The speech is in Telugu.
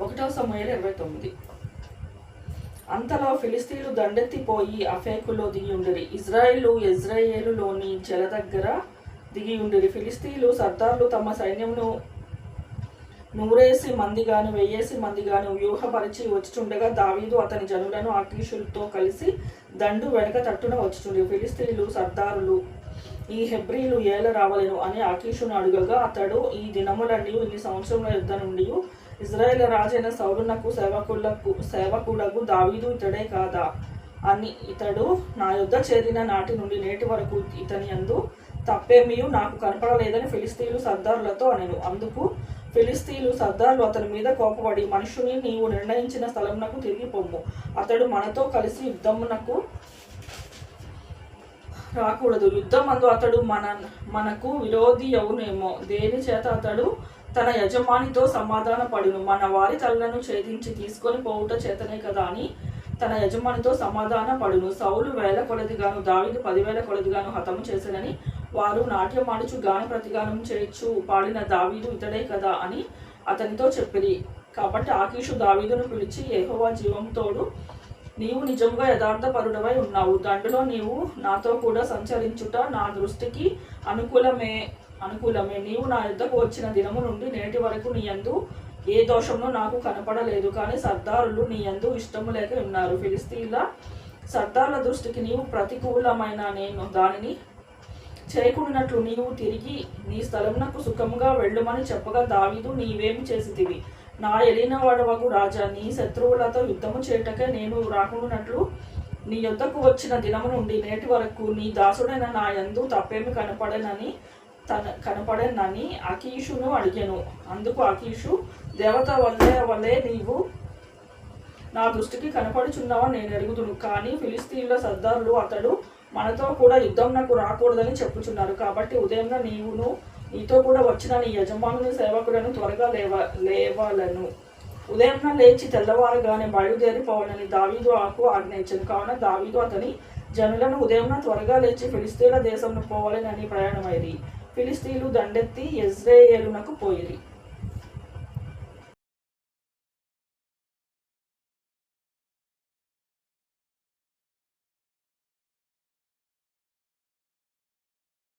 సమయాలు ఇరవై తొమ్మిది. అంతలో ఫిలిస్తీన్లు దండెత్తిపోయి అఫేకులో దిగి ఉండిరి. ఇజ్రాయిలు ఇజ్రాయేలులోని జల దగ్గర దిగి ఉండిరి. ఫిలిస్తీన్లు సర్దార్లు తమ సైన్యమును నూరేసి మంది గాను వెయ్యేసి మంది గాను వ్యూహపరిచి వచ్చుచుండగా దావీదు అతని జనులను ఆకీషులతో కలిసి దండు వెనక తట్టున వచ్చుచుండి ఫిలిస్తీన్లు సర్దారులు ఈ హెబ్రీలు ఏల రావలేను అని ఆకీషును అడుగగా అతడు ఈ దినములన్నీ ఇన్ని సంవత్సరముల యుద్ధ నుండి ఇజ్రాయేల్ రాజైన సౌలునకు సేవకులకు సేవకులకు దావీదు ఇతడే కాదా? అని ఇతడు నా యుద్ధ చేరిన నాటి నుండి నేటి వరకు ఇతని అందు తప్పేమీయు నాకు కనపడలేదని ఫిలిస్తీన్లు సర్దారులతో అనెను. అందుకు ఫిలిస్తీన్లు సర్దార్లు అతని మీద కోపపడి మనుషుని నీవు నిర్ణయించిన స్థలమునకు తిరిగి పొమ్ము. అతడు మనతో కలిసి యుద్ధమునకు రాకూడదు. యుద్ధం అందు అతడు మన మనకు విరోధి అవునేమో దేని చేత అతడు తన యజమానితో సమాధాన పడును మన వారి తలను ఛేదించి తీసుకొని పోవుట చేతనే కదా అని తన యజమానితో సమాధాన పడును సౌలు వేల కొలదిగాను దావిని పదివేల కొలదిగాను హతము చేశానని వారు నాట్యమాడుచు గాన ప్రతిగానం చేయొచ్చు పాడిన దావీదు ఇతడే కదా అని అతనితో చెప్పిరి. కాబట్టి ఆకీషు దావీదును పిలిచి ఏహోవా జీవంతోడు నీవు నిజంగా యథార్థపరుడవై ఉన్నావు. దండులో నీవు నాతో కూడా సంచరించుట నా దృష్టికి అనుకూలమే. అనుకూలమే. నీవు నా యుద్ధకు వచ్చిన దినము నుండి నేటి వరకు నీ యందు ఏ దోషము నాకు కనపడలేదు. కానీ సర్దారులు నీ యందు ఇష్టము లేక ఉన్నారు ఫిలిస్తీన్ల సర్దార్ల దృష్టికి నీవు ప్రతికూలమైన నేను దానిని చేయకుండానట్లు నీవు తిరిగి నీ స్థలమునకు సుఖముగా వెళ్ళుమని చెప్పగా దావీదు నీవేమి చేసితివి? నా ఎలినవాడవగు రాజా. నీ శత్రువులతో యుద్ధము చేయటకే నేను రాకుండానట్లు నీ యుద్ధకు వచ్చిన దినము నుండి నేటి వరకు నీ దాసుడైన నా యందు తప్పేమి కనపడనని తన కనపడనని అకీషును అడిగాను. అందుకు అకీషు దేవత వల్లే వల్లే నీవు నా దృష్టికి కనపడుచున్నావని నేను ఎరుగుదును. కానీ ఫిలిస్తీన్ల సర్దారులు అతడు మనతో కూడా యుద్ధం నాకు రాకూడదని చెప్పుచున్నారు కాబట్టి ఉదయం నీవును నీతో కూడా వచ్చిన నీ యజమానుని సేవకులను త్వరగా లేవ లేవాలను. ఉదయం లేచి తెల్లవారుగానే బయలుదేరిపోవాలని దావీదు ఆకు ఆజ్ఞయించను. కావున దావీదు అతని జనులను ఉదయం త్వరగా లేచి ఫిలిస్తీన్ల దేశంలో పోవాలని ప్రయాణమైంది ఫిలిస్తీన్లు దండెత్తి ఇజ్రాయేలునకు పోయిరి.